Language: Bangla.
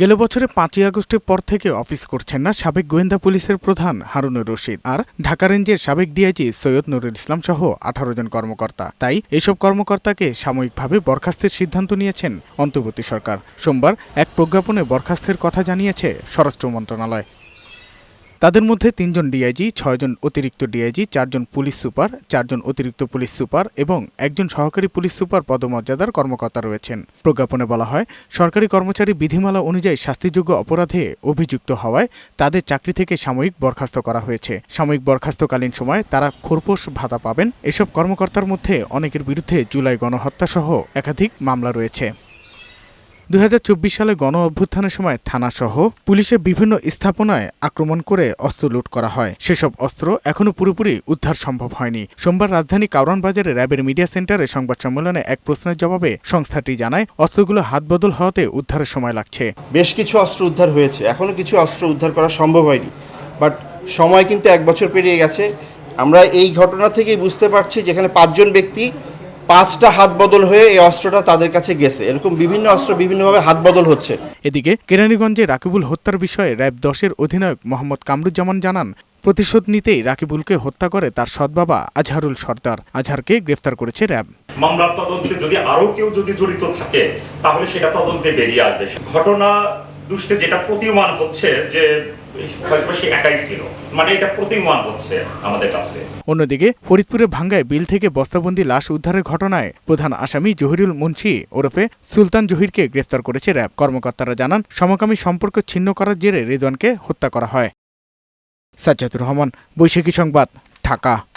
গেল বছরে পাঁচই আগস্টের পর থেকে অফিস করছেন না সাবেক গোয়েন্দা পুলিশের প্রধান হারুনুর রশিদ আর ঢাকা রেঞ্জের সাবেক ডিআইজি সৈয়দ নুরুল ইসলাম সহ আঠারো জন কর্মকর্তা। তাই এসব কর্মকর্তাকে সাময়িকভাবে বরখাস্তের সিদ্ধান্ত নিয়েছেন অন্তর্বর্তী সরকার। সোমবার এক প্রজ্ঞাপনে বরখাস্তের কথা জানিয়েছে স্বরাষ্ট্র মন্ত্রণালয়। তাদের মধ্যে তিনজন ডিআইজি ছয়জন অতিরিক্ত ডিআইজি চারজন পুলিশ সুপার, চারজন অতিরিক্ত পুলিশ সুপার এবং একজন সহকারী পুলিশ সুপার পদমর্যাদার কর্মকর্তা রয়েছেন। প্রজ্ঞাপনে বলা হয়, সরকারি কর্মচারী বিধিমালা অনুযায়ী শাস্তিযোগ্য অপরাধে অভিযুক্ত হওয়ায় তাদের চাকরি থেকে সাময়িক বরখাস্ত করা হয়েছে। সাময়িক বরখাস্তকালীন সময় তারা খোরপোশ ভাতা পাবেন। এসব কর্মকর্তার মধ্যে অনেকের বিরুদ্ধে জুলাই গণহত্যা সহ একাধিক মামলা রয়েছে। দুই সালে গণ অভ্যুত্থানের সময় থানাসহ পুলিশের বিভিন্ন স্থাপনায় আক্রমণ করে অস্ত্র লুট করা হয়। সেসব অস্ত্র এখনও পুরোপুরি উদ্ধার সম্ভব হয়নি। সোমবার রাজধানী কাউরান বাজারে র্যাবের মিডিয়া সেন্টারে সংবাদ সম্মেলনে এক প্রশ্নের জবাবে সংস্থাটি জানায়, অস্ত্রগুলো হাতবদল হওয়াতে উদ্ধারের সময় লাগছে। বেশ কিছু অস্ত্র উদ্ধার হয়েছে। এখনও কিছু অস্ত্র উদ্ধার করা সম্ভব হয়নি। বাট সময় কিন্তু এক বছর পেরিয়ে গেছে। আমরা এই ঘটনা থেকেই বুঝতে পারছি যেখানে পাঁচজন ব্যক্তি পাঁচটা হাত বদল হয়ে এই অস্ত্রটা তাদের কাছে গেছে। এরকম বিভিন্ন অস্ত্র বিভিন্নভাবে হাত বদল হচ্ছে। এদিকে কেরানীগঞ্জে রাকিবুল হত্যার বিষয়ে র্যাব দশের অধিনায়ক মোহাম্মদ কামরুজ্জামান জানান প্রতিশোধ নিতেই রাকিবুলকে হত্যা করে তার সৎবাবা আজহারুল সর্দার। আজহারকে গ্রেফতার করেছে র্যাব। মামলার তদন্তে যদি আরও কেউ যদি জড়িত থাকে তাহলে সেটা তদন্তে বেরিয়ে আসবে। ঘটনা দুষ্টে যেটা প্রতীয়মান হচ্ছে যে মানে অন্যদিকে ফরিদপুরে ভাঙ্গায় বিল থেকে বস্তাবন্দি লাশ উদ্ধারের ঘটনায় প্রধান আসামি জহিরুল মুন্সি ওরফে সুলতান জহিরকে গ্রেফতার করেছে র্যাব। কর্মকর্তারা জানান, সমকামী সম্পর্ক ছিন্ন করার জেরে রেজনকে হত্যা করা হয়। সাজ্জাদুর রহমান, বৈশাখী সংবাদ, ঢাকা।